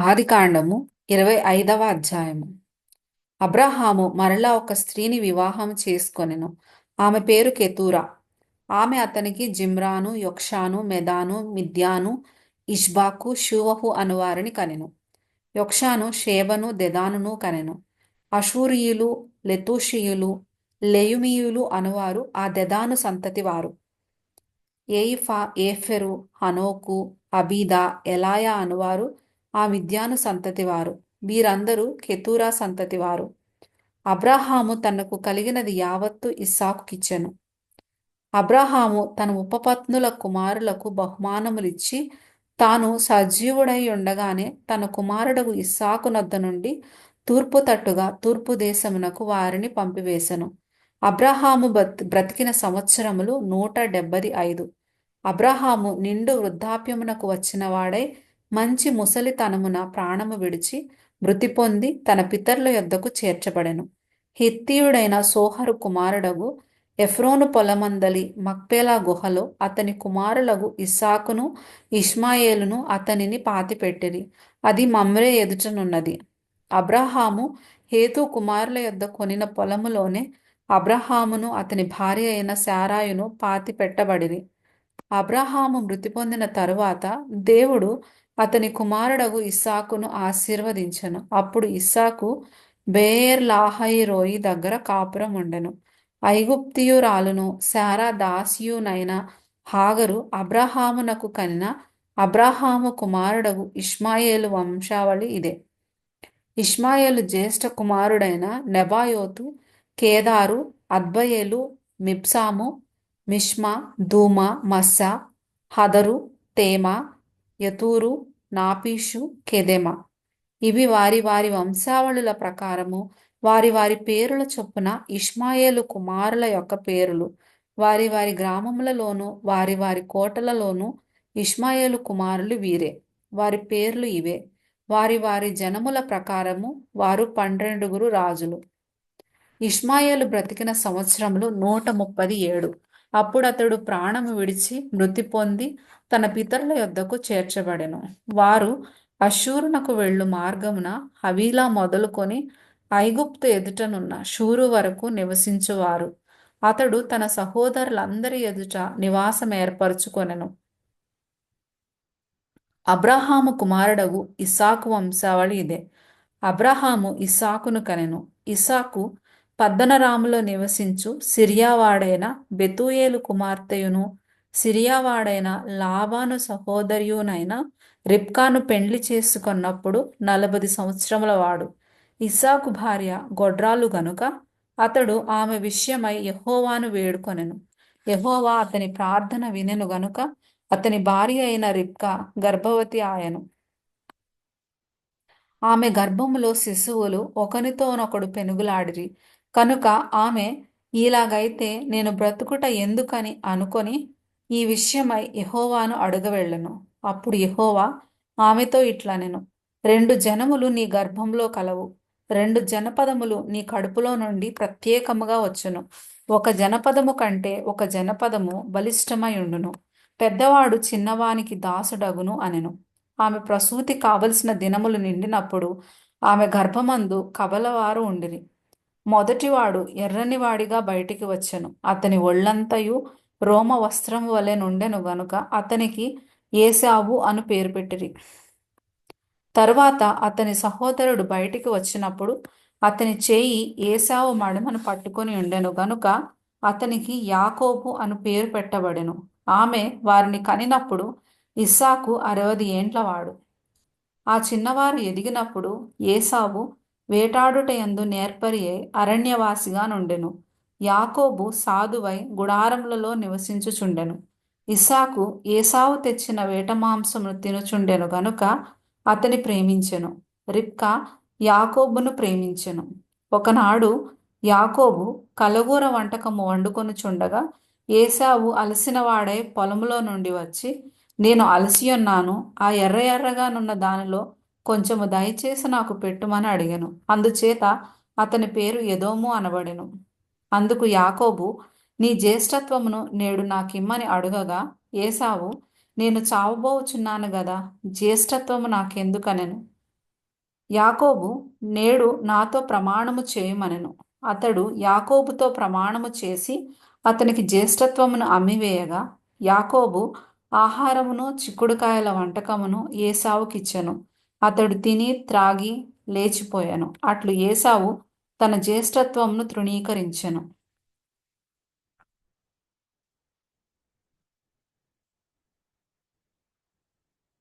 ఆదికాండము ఇరవై ఐదవ అధ్యాయము. అబ్రహాము మరలా ఒక స్త్రీని వివాహం చేసుకొనెను. ఆమె పేరు కెతూరా. ఆమె అతనికి Zimran Jokshan Medan Midian Ishbak Shuah అనువారిని కనెను. యొక్షాను షేబను దెదానును కనెను. అషూరియులు లెతూషియులు లెయుమియులు అనువారు ఆ దెదాను సంతతి వారు. ఏయిఫా ఏఫెరు హనోకు అబీదా ఎలాయా అనువారు ఆ మిద్యాను సంతతివారు వీరందరూ కెతూరా సంతతివారు అబ్రాహాము తనకు కలిగినది యావత్తు ఇస్సాకుకిచ్చెను. అబ్రాహాము తన ఉపపత్నుల కుమారులకు బహుమానములిచ్చి తాను సజీవుడై ఉండగానే తన కుమారుడకు ఇస్సాకు నద్ద నుండి తూర్పు తట్టుగా తూర్పు దేశమునకు వారిని పంపివేశను అబ్రహాము బ్రతికిన సంవత్సరములు నూట డెబ్బది ఐదు. అబ్రహాము నిండు వృద్ధాప్యమునకు వచ్చినవాడై మంచి ముసలితనమున ప్రాణము విడిచి మృతి పొంది తన పితరుల యొద్దకు చేర్చబడెను. హిత్తీయుడైన సోహరు కుమారుడగు ఎఫ్రోను పొలమందలి మక్పేలా గుహలో అతని కుమారులగు ఇస్సాకును ఇష్మాయేలును అతనిని పాతిపెట్టిరి. అది మమ్రే ఎదుటనున్నది. అబ్రహాము హేతు కుమారుల యొద్ద కొనిన పొలములోనే అబ్రహామును అతని భార్య అయిన శారాయును పాతి పెట్టబడిరి అబ్రహాము మృతి పొందిన తరువాత దేవుడు అతని కుమారుడగు ఇస్సాకును ఆశీర్వదించను. అప్పుడు ఇస్సాకు బేర్ లాహయి రోయి దగ్గర కాపురం ఉండెను. ఐగుప్తియురాలును శారా దాసియునైన హాగరు అబ్రహామునకు కలిన అబ్రహాము కుమారుడగు ఇష్మాయేలు వంశావళి ఇదే. ఇష్మాయేలు జ్యేష్ఠ కుమారుడైన నెబాయోతు కేదారు అద్బయేలు మిప్సాము మిష్మా ధూమా మస్సా హదరు తేమ యతూరు నాపీషు కెదెమ. ఇవి వారి వారి వంశావళుల ప్రకారము వారి వారి పేరుల చొప్పున ఇష్మాయేలు కుమారుల యొక్క పేరులు. వారి వారి గ్రామములలోను వారి వారి కోటలలోను ఇష్మాయేలు కుమారులు వీరే. వారి పేర్లు ఇవే. వారి వారి జనముల ప్రకారము వారు పన్నెండుగురు రాజులు. ఇష్మాయేలు బ్రతికిన సంవత్సరములు నూట ముప్పది ఏడు. అప్పుడు అతడు ప్రాణము విడిచి మృతి పొంది తన పితరుల యొద్దకు చేర్చబడెను. వారు అశూరునకు వెళ్ళు మార్గమున హవీలా మొదలుకొని ఐగుప్తు ఎదుటనున్న షూరు వరకు నివసించువారు. అతడు తన సహోదరులందరి ఎదుట నివాసం ఏర్పరచుకొనెను. అబ్రహాము కుమారుడగు ఇసాకు వంశావళి ఇదే. అబ్రహాము ఇసాకును కనెను. ఇసాకు పద్దనరాములో నివసించు సిరియావాడైన బెతూయేలు కుమార్తెయును సిరియావాడైన లాబాను సహోదర్యునైన రిప్కాను పెండ్లి చేసుకున్నప్పుడు నలభై సంవత్సరముల వాడు. ఇస్సాకు భార్య గొడ్రాలు గనుక అతడు ఆమె విషయమై యహోవాను వేడుకొనెను. యహోవా అతని ప్రార్థన వినెను గనుక అతని భార్య అయిన రిప్కా గర్భవతి ఆయను. ఆమె గర్భములో శిశువులు ఒకనితోనొకడు పెనుగులాడిరి. కనుక ఆమె ఇలాగైతే నేను బ్రతుకుట ఎందుకని అనుకొని ఈ విషయమై యహోవాను అడుగవెళ్ళను. అప్పుడు యహోవా ఆమెతో ఇట్లా నేను. రెండు జనములు నీ గర్భంలో కలవు. రెండు జనపదములు నీ కడుపులో నుండి ప్రత్యేకముగా వచ్చును. ఒక జనపదము కంటే ఒక జనపదము బలిష్టమై ఉండును. పెద్దవాడు చిన్నవానికి దాసుడగును అనెను. ఆమె ప్రసూతి కావలసిన దినములు నిండినప్పుడు ఆమె గర్భమందు కబలవారు ఉండిరి. మొదటివాడు ఎర్రనివాడిగా బయటికి వచ్చెను. అతని ఒళ్ళంతయు రోమ వస్త్రం వలె నుండెను గనుక అతనికి ఏసావు అను పేరు పెట్టిరి. తరువాత అతని సహోదరుడు బయటికి వచ్చినప్పుడు అతని చేయి ఏసావు మడమను పట్టుకొని ఉండెను గనుక అతనికి యాకోబు అను పేరు పెట్టబడెను. ఆమె వారిని కనినప్పుడు ఇస్సాకు అరవది ఏండ్లవాడు ఆ చిన్నవారు ఎదిగినప్పుడు ఏసావు వేటాడుటయందు నేర్పరియే అరణ్యవాసిగా నుండెను. యాకోబు సాధువై గుడారములలో నివసించుచుండెను. ఇసాకు ఏసావు తెచ్చిన వేట మాంసమును తినుచుండెను గనుక అతని ప్రేమించెను. రిప్కా యాకోబును ప్రేమించెను. ఒకనాడు యాకోబు కలగూర వంటకము వండుకొనుచుండగా ఏసావు అలసినవాడై పొలములో నుండి వచ్చి నేను అలసియున్నాను ఆ ఎర్ర ఎర్రగానున్న దానిలో కొంచెము దయచేసి నాకు పెట్టుమని అడిగాను. అందుచేత అతని పేరు ఎదోము అనబడెను. అందుకు యాకోబు నీ జ్యేష్ఠత్వమును నేడు నాకిమ్మని అడుగగా ఏసావు నేను చావబోచున్నాను గదా జ్యేష్ఠత్వము నాకెందుకనెను? యాకోబు నేడు నాతో ప్రమాణము చేయమనెను. అతడు యాకోబుతో ప్రమాణము చేసి అతనికి జ్యేష్ఠత్వమును అమ్మివేయగా యాకోబు ఆహారమును చిక్కుడుకాయల వంటకమును ఏసావుకిచ్చెను అతడు తిని త్రాగి లేచిపోయాను. అట్లు ఏసావు తన జ్యేష్ఠత్వంను తృణీకరించెను.